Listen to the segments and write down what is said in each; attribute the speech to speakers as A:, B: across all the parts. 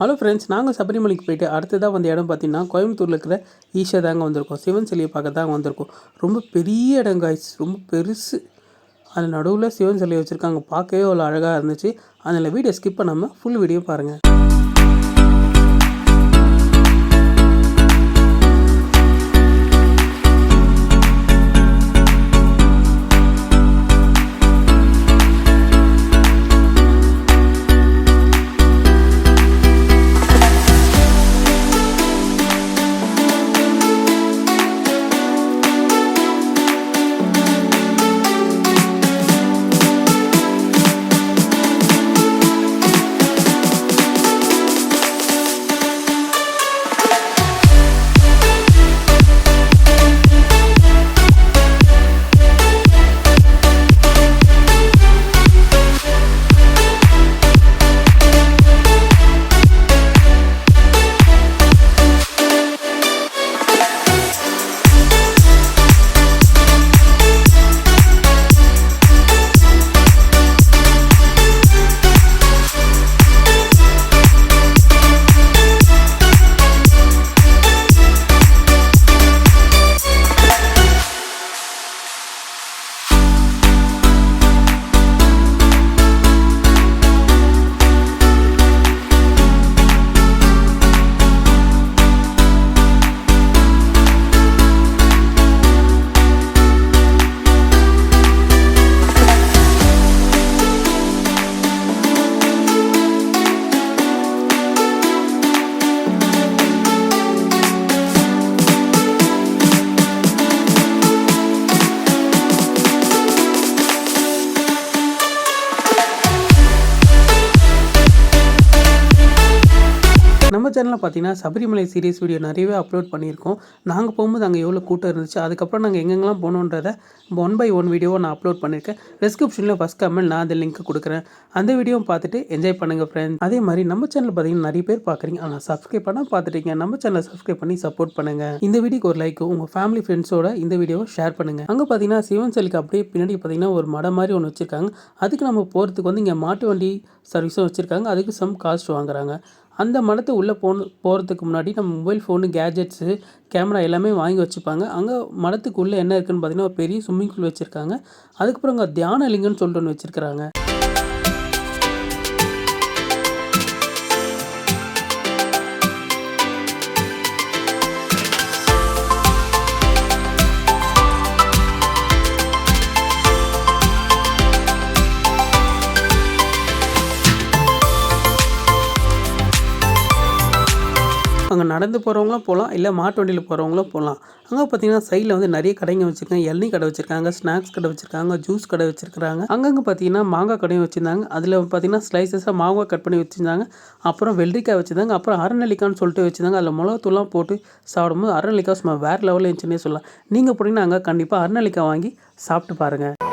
A: Hello friends நாங்கள் சபரிமலைக்கு போயிட்டு அடுத்ததாக வந்த இடம் பார்த்தீங்கன்னா கோயம்புத்தூரில் இருக்கிற ஈஷா தாங்க வந்திருக்கோம். சிவன் சிலையை பார்க்க தாங்க வந்திருக்கோம். ரொம்ப பெரிய இடம் காய்ச்சி ரொம்ப பெருசு. அது நடுவில் சிவன் சிலையை வச்சுருக்காங்க. பார்க்கவே அவ்வளோ அழகாக இருந்துச்சு. அதில் வீடியோ ஸ்கிப் பண்ணாமல் ஃபுல் வீடியோ பாருங்கள் நம்ம சேனலில் பார்த்தீங்கன்னா சபரிமலை சீரியஸ் வீடியோ நிறையவே அப்லோட் பண்ணியிருக்கோம். நாங்கள் போகும்போது அங்கே எவ்வளோ கூட்டம் இருந்துச்சு அதுக்கப்புறம் நாங்கள் எங்கெங்கெல்லாம் போகணுன்றதை ஒன் பை ஒன் வீடியோவை நான் அப்லோட் பண்ணியிருக்கேன். டிஸ்கிரிப்ஷனில் ஃபஸ்ட் கமெண்ட் நான் அந்த லிங்க் கொடுக்குறேன். அந்த வீடியோவும் பார்த்துட்டு என்ஜாய் பண்ணுங்கள் ஃப்ரெண்ட்ஸ் அதே மாதிரி நம்ம சேனல் பார்த்தீங்கன்னா நிறைய பேர் பார்க்குறீங்க ஆனால் சப்ஸ்கிரைப் பண்ணால் பார்த்துட்டீங்க நம்ம சேனலை சப்ஸ்கிரைப் பண்ணி சப்போர்ட் பண்ணுங்கள் இந்த வீடியோக்கு ஒரு லைக் உங்கள் ஃபேமிலி ஃப்ரெண்ட்ஸோட இந்த வீடியோவை ஷேர் பண்ணுங்கள் அங்கே பார்த்தீங்கன்னா சிவன் சிலைக்கு அப்படியே பின்னாடி பார்த்தீங்கன்னா ஒரு மடம் மாதிரி ஒன்று வச்சுருக்காங்க. அதுக்கு நம்ம போகிறதுக்கு வந்து இங்கே மாட்டு வண்டி சர்வீஸும் வச்சுருக்காங்க. அதுக்கு சம் காஸ்ட் வாங்குறாங்க. அந்த மடத்து உள்ளே போன போகிறதுக்கு முன்னாடி நம்ம மொபைல் ஃபோனு கேஜெட்ஸு கேமரா எல்லாமே வாங்கி வச்சுப்பாங்க. அங்கே மடத்துக்கு உள்ளே என்ன இருக்குதுன்னு பார்த்தீங்கன்னா ஒரு பெரிய ஸ்விம்மிங் பூல் வச்சுருக்காங்க. அதுக்கப்புறம் அங்கே தியான லிங்கம்னு சொல்லிட்டு ஒன்று வச்சுருக்கிறாங்க. அங்கே நடந்து போகிறவங்களும் போகலாம் இல்லை மாட்டு வண்டியில் போகிறவங்களும் போகலாம் அங்கே பார்த்தீங்கன்னா சைடில் வந்து நிறைய கடைங்க வச்சுருக்காங்க. இளநீ கடை வச்சுருக்காங்க ஸ்நாக்ஸ் கடை வச்சுருக்காங்க ஜூஸ் கடை வச்சுருக்காங்க அங்கங்கே பார்த்தீங்கன்னா மாங்காய் கடையும் வச்சுருந்தாங்க. அதில் பார்த்தீங்கன்னா ஸ்லைசஸாக மாங்காய் கட் பண்ணி வச்சுருந்தாங்க. அப்புறம் வெள்ளரிக்காய் வச்சுருந்தாங்க. அப்புறம் அரநெல்லிக்கான்னு சொல்லிட்டு வச்சுருந்தாங்க. அதில் மிளகாத்தூள்லாம் போட்டு சாப்பிடும்போது அரநெல்லிக்காய் சும்மா வேறு லெவலில் இருந்துச்சுன்னே சொல்லலாம். நீங்கள் போனீங்கன்னா அங்கே கண்டிப்பாக அரநெல்லிக்காய் வாங்கி சாப்பிட்டு பாருங்கள்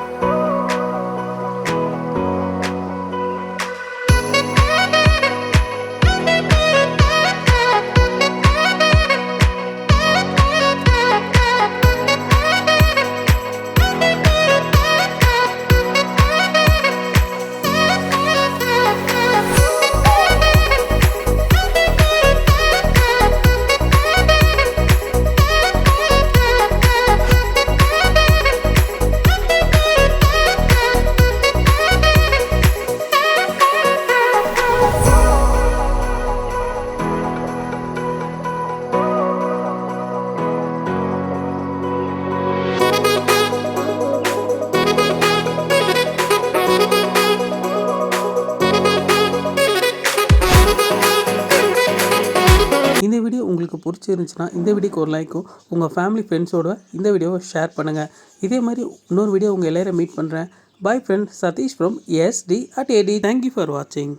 A: பிடிச்சிருந்துச்சுன்னா இந்த வீடியோக்கு ஒரு லைக்கும் உங்கள் ஃபேமிலி ஃப்ரெண்ட்ஸோட இந்த வீடியோவை ஷேர் பண்ணுங்கள் இதே மாதிரி இன்னொரு வீடியோ உங்கள் எல்லோரும் மீட் பண்ணுறேன் bye friend Sathish from ST at AD thank you for வாட்சிங்